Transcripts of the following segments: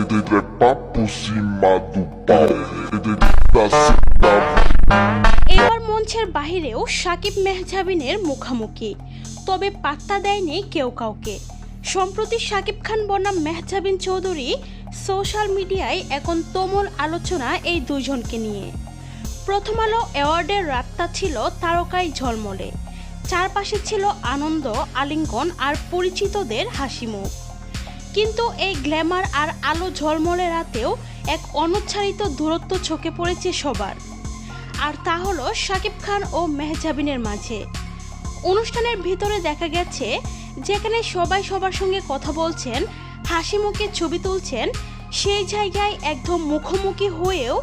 Ele é papo এবার মঞ্চের বাহিরেও সাকিব মেহজাবিনের মুখামুখি। তবে পাত্তা দেয়নি কেউ কাউকে। সম্প্রতি সাকিব খান বনাম মেহজাবিন চৌধুরী সোশ্যাল মিডিয়ায় এখন তুমুল আলোচনা এই দুজনকে নিয়ে। প্রথম আলো অ্যাওয়ার্ডের রাতটা ছিল তারকায় ঝলমলে। চারপাশে ছিল আনন্দ, আলিঙ্গন আর পরিচিতদের হাসিমুখ কিন্তু এই গ্ল্যামার আর আলো ঝলমলে রাতেও এক অনুচ্ছারিত দূরত্ব ছকে পড়েছে সবার। আর তা হলো শাকিব খান ও মেহজাবিনের মাঝে। অনুষ্ঠানের ভিতরে দেখা গেছে যেখানে সবাই সবার সঙ্গে কথা বলছেন, হাসি মুখে ছবি তুলছেন, সেই জায়গায় একদম মুখোমুখি হয়েও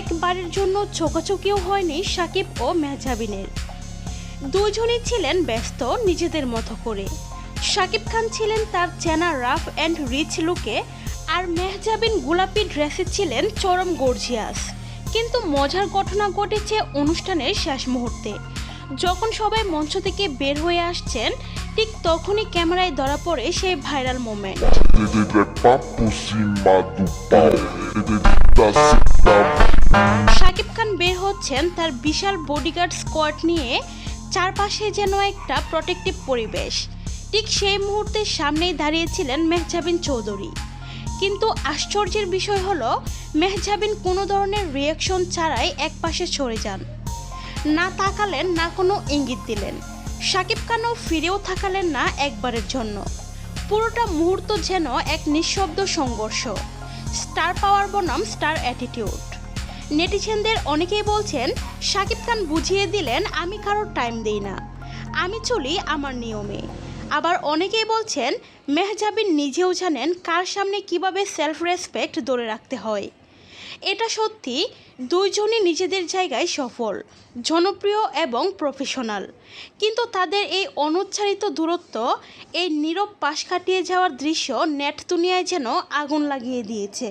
একবারের জন্য চোখাচোখিও হয়নি সাকিব ও মেহজাবিনের। দুজনই ছিলেন ব্যস্ত নিজেদের মতো করে। শাকিব খান ছিলেন তার চেনা রাফ অ্যান্ড রিচ লুকে, আর মেহজাবিন গোলাপি ড্রেসে ছিলেন চরম গর্জিয়াস। কিন্তু মজার ঘটনা ঘটেছে অনুষ্ঠানের শেষ মুহূর্তে। যখন সবাই মঞ্চ থেকে বের হয়ে আসছেন, ঠিক তখনই ক্যামেরায় ধরা পড়ে সেই ভাইরাল মোমেন্ট। শাকিব খান বের হচ্ছেন তার বিশাল বডিগার্ড স্কোয়াড নিয়ে, চারপাশে যেন একটা প্রোটেক্টিভ পরিবেশ। ঠিক সেই মুহূর্তে সামনেই দাঁড়িয়েছিলেন মেহজাবিন চৌধুরী। কিন্তু আশ্চর্যের বিষয় হলো, মেহজাবিন কোনো ধরনের রিয়াকশন ছাড়াই একপাশে সরে যান। না তাকালেন, না কোনো ইঙ্গিত দিলেন। শাকিব খানও ফিরেও থাকালেন না একবারের জন্য। পুরোটা মুহূর্ত যেন এক নিঃশব্দ সংঘর্ষ। স্টার পাওয়ার বনাম, স্টার অ্যাটিটিউড। নেটিজেনদের অনেকেই বলছেন শাকিব খান বুঝিয়ে দিলেন, আমি কারোর টাইম দেই না। আমি চলি আমার নিয়মে। আবার অনেকেই বলছেন, মেহজাবিন নিজেও জানেন কার সামনে কীভাবে সেলফ রেসপেক্ট ধরে রাখতে হয়। এটা সত্যি, দুইজনই নিজেদের জায়গায় সফল, জনপ্রিয় এবং প্রফেশনাল কিন্তু তাদের এই অনুচ্ছারিত দূরত্ব, এই নীরব পাশ কাটিয়ে যাওয়ার দৃশ্য নেট দুনিয়ায় যেন আগুন লাগিয়ে দিয়েছে।